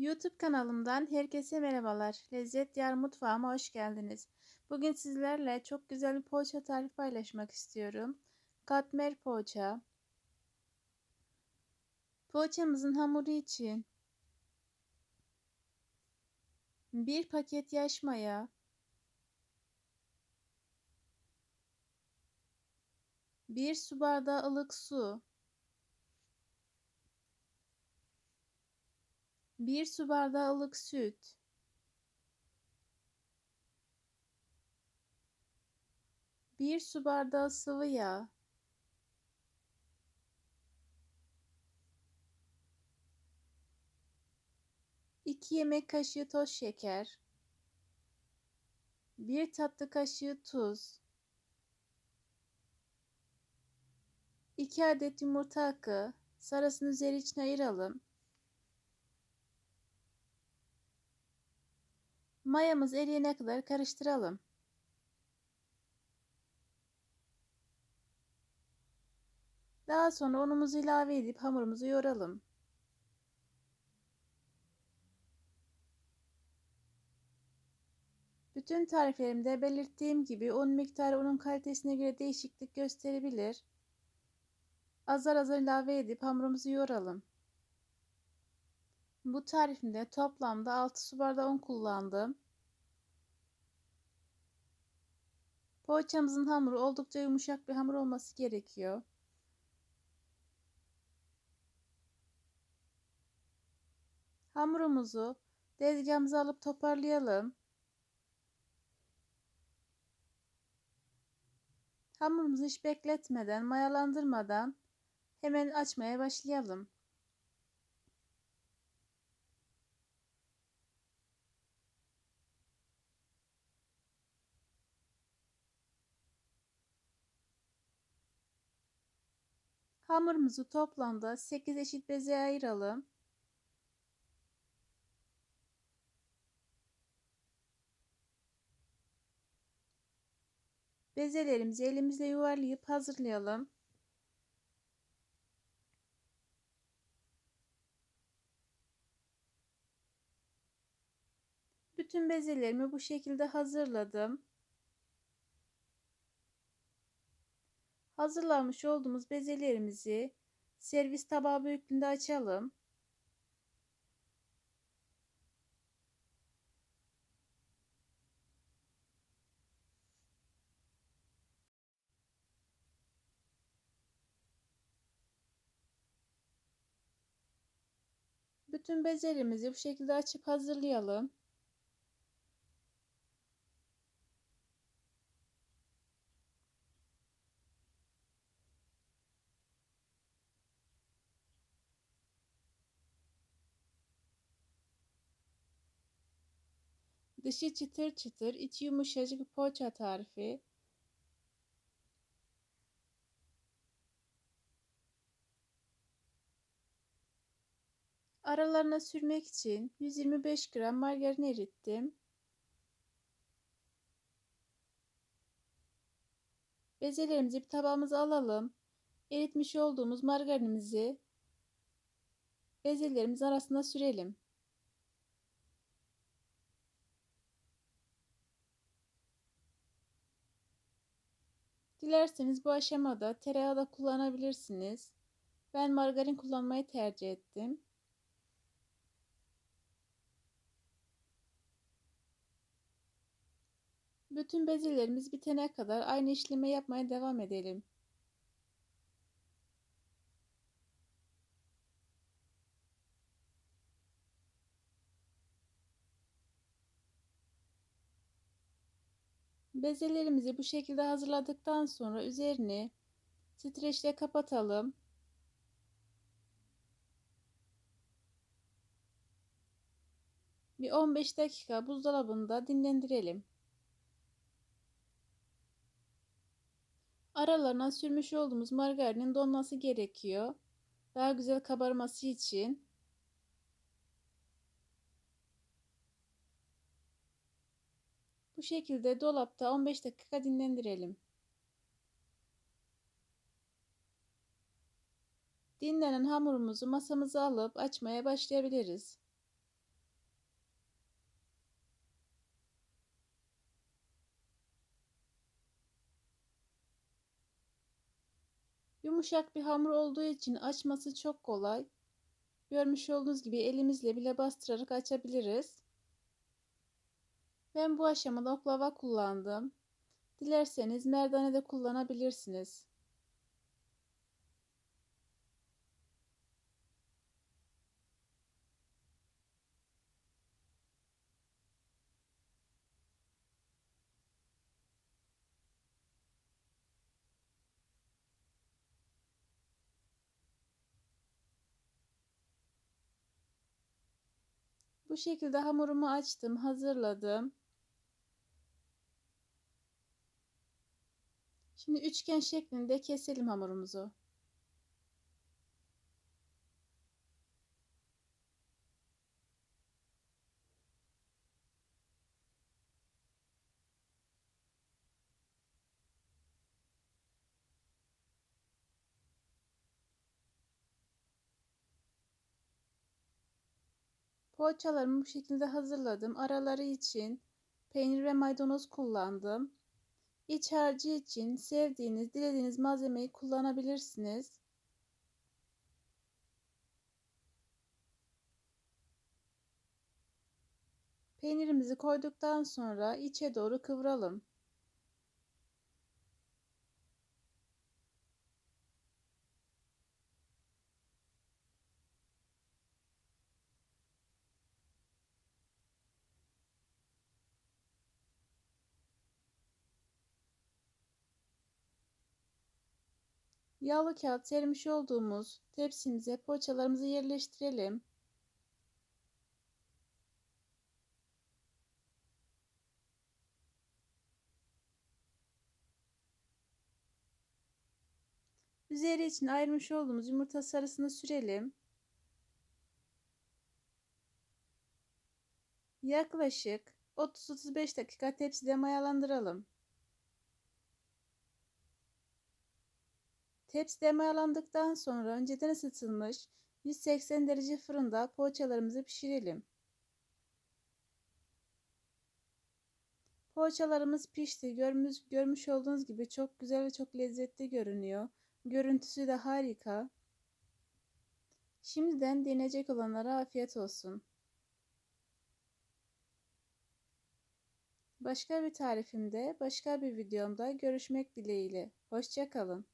YouTube kanalımdan herkese merhabalar. Lezzet Yer Mutfağıma hoş geldiniz. Bugün sizlerle çok güzel bir poğaça tarifi paylaşmak istiyorum. Katmer poğaça. Poğaçamızın hamuru için bir paket yaş maya, bir su bardağı ılık su, 1 su bardağı ılık süt, bir su bardağı sıvı yağ, iki yemek kaşığı toz şeker, bir tatlı kaşığı tuz, 2 adet yumurta akı, sarısını üzeri içine ayıralım. Mayamız eriyene kadar karıştıralım. Daha sonra unumuzu ilave edip hamurumuzu yoğuralım. Bütün tariflerimde belirttiğim gibi un miktarı unun kalitesine göre değişiklik gösterebilir. Azar azar ilave edip hamurumuzu yoğuralım. Bu tarifimde toplamda 6 su bardağı un kullandım. Poğaçamızın hamuru oldukça yumuşak bir hamur olması gerekiyor. Hamurumuzu tezgahımıza alıp toparlayalım. Hamurumuzu hiç bekletmeden, mayalandırmadan hemen açmaya başlayalım. Hamurumuzu toplamda 8 eşit beze ayıralım. Bezelerimizi elimizle yuvarlayıp hazırlayalım. Bütün bezelerimi bu şekilde hazırladım. Hazırlamış olduğumuz bezelerimizi servis tabağı büyüklüğünde açalım. Bütün bezelerimizi bu şekilde açıp hazırlayalım. Dışı çıtır çıtır, içi yumuşacık poğaça tarifi. Aralarına sürmek için 125 gram margarin erittim. Bezelerimizi bir tabağımıza alalım. Eritmiş olduğumuz margarinimizi bezelerimiz arasında sürelim. Dilerseniz bu aşamada tereyağı da kullanabilirsiniz. Ben margarin kullanmayı tercih ettim. Bütün bezelerimiz bitene kadar aynı işlemi yapmaya devam edelim. Bezelerimizi bu şekilde hazırladıktan sonra üzerini streçle kapatalım. Bir 15 dakika buzdolabında dinlendirelim. Aralarına sürmüş olduğumuz margarinin donması gerekiyor. Daha güzel kabarması için. Bu şekilde dolapta 15 dakika dinlendirelim. Dinlenen hamurumuzu masamıza alıp açmaya başlayabiliriz. Yumuşak bir hamur olduğu için açması çok kolay. Görmüş olduğunuz gibi elimizle bile bastırarak açabiliriz. Ben bu aşamada oklava kullandım. Dilerseniz merdane de kullanabilirsiniz. Bu şekilde hamurumu açtım, hazırladım. Şimdi üçgen şeklinde keselim hamurumuzu. Poğaçalarımı bu şekilde hazırladım. Araları için peynir ve maydanoz kullandım. İç harcı için sevdiğiniz, dilediğiniz malzemeyi kullanabilirsiniz. Peynirimizi koyduktan sonra içe doğru kıvıralım. Yağlı kağıt sermiş olduğumuz tepsimize poğaçalarımızı yerleştirelim. Üzeri için ayırmış olduğumuz yumurta sarısını sürelim. Yaklaşık 30-35 dakika tepside mayalandıralım. Tepside mayalandıktan sonra önceden ısıtılmış 180 derece fırında poğaçalarımızı pişirelim. Poğaçalarımız pişti. Görmüş, görmüş olduğunuz gibi çok güzel ve çok lezzetli görünüyor. Görüntüsü de harika. Şimdiden deneyecek olanlara afiyet olsun. Başka bir tarifimde, başka bir videomda görüşmek dileğiyle. Hoşçakalın.